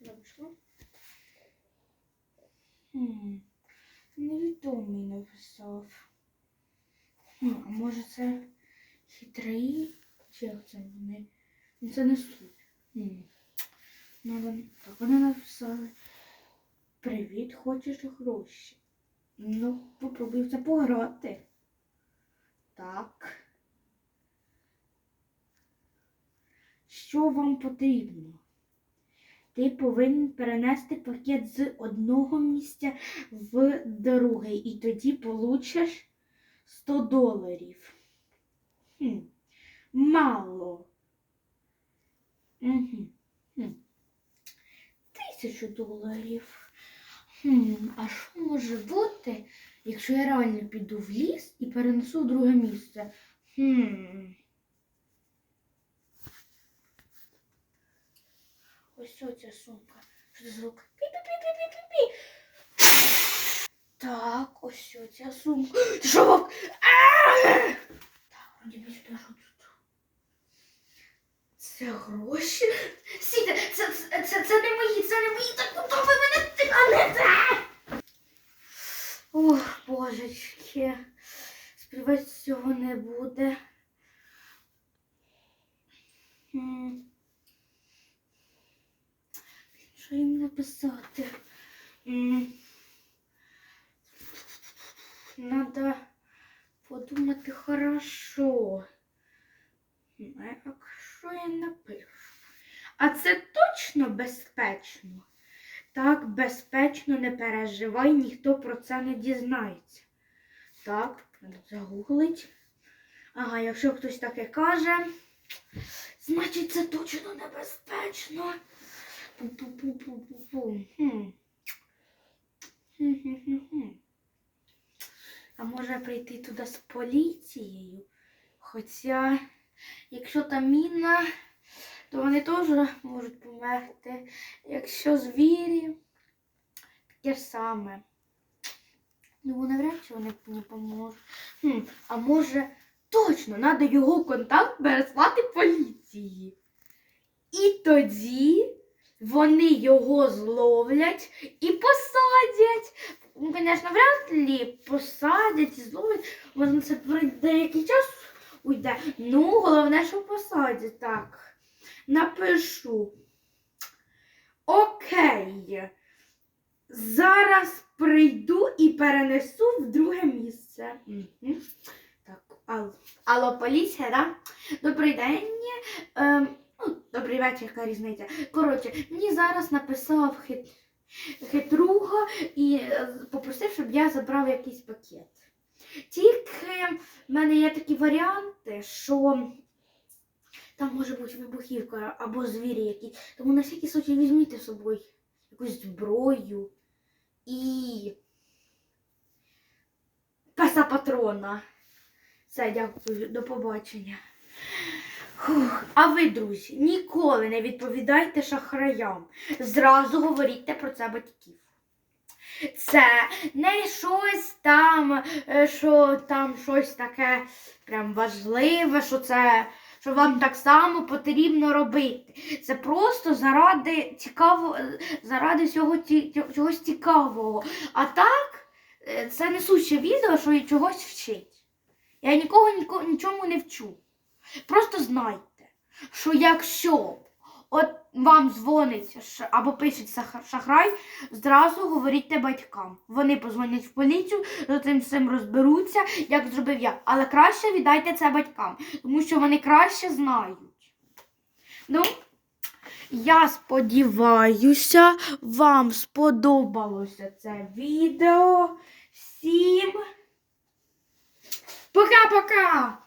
Вийшло. Невідомий написав. А може це хитрий? Чи як це вони? Ну, Це не суть. Ну, вони... Так, вони написали. Привіт, хочеш гроші? Ну, попробуй це пограти. Так. Що вам потрібно? Ти повинен перенести пакет з одного місця в друге, і тоді получиш 100 доларів. Хм. Мало. Угу. Тисячу доларів. Хм, а що може бути, якщо я реально піду в ліс і перенесу в друге місце? Хм. Ось оця сумка. Що це звук? Пі-пі-пі-пі-пі-пі. Так, ось оця сумка. Ти що, вовк? Так, дивись, що тут. Це гроші? Сіте, це, це, це, це не мої, це не мої, так ви мене тянете? Ох, божечки. Сподіваюсь, цього не буде. Написати? Надо подумати хорошо. А якщо я напишу? А це точно безпечно? Так, безпечно, не переживай, ніхто про це не дізнається. Так, загуглить. Ага, якщо хтось таке каже, значить це точно небезпечно. А може прийти туди з поліцією? Хоча, якщо там міна, то вони теж можуть померти. Якщо звірі, таке саме. Ну, навряд чи вони мені поможуть. Хм, а може, точно, треба його контакт переслати поліції. І тоді вони його зловлять і посадять. Ну, звісно, вряд ли посадять і зловлять. Можна це деякий час уйде. Ну, головне, що посадять. Так. Напишу. Окей. Зараз прийду і перенесу в друге місце. Мгм. Так, алло, алло поліція, да? Добрий день. Ем, добрий вечір, яка різниця. Коротше, мені зараз написав хит... хитруга і е, попросив, щоб я забрав якийсь пакет. Тільки в мене є такі варіанти, що там може бути вибухівка або звірі якісь. Тому на всякий случай візьміть з собою якусь зброю і паса патрона. Все, дякую, до побачення. А ви, друзі, ніколи не відповідайте шахраям. Зразу говоріть про це батьків. Це не щось там, е, що там щось таке прям важливе, що це що вам так само потрібно робити. Це просто заради цікаво, заради всього чогось цікавого. А так, е, це несуще відео, що чогось вчить. Я нікого ніко- нічому не вчу. Просто знайте, що якщо от вам дзвонить або пише шахрай, зразу говоріть батькам. Вони позвонять в поліцію, з цим всім розберуться, як зробив я. Але краще віддайте це батькам, тому що вони краще знають. Ну, я сподіваюся, вам сподобалося це відео. Всім пока-пока!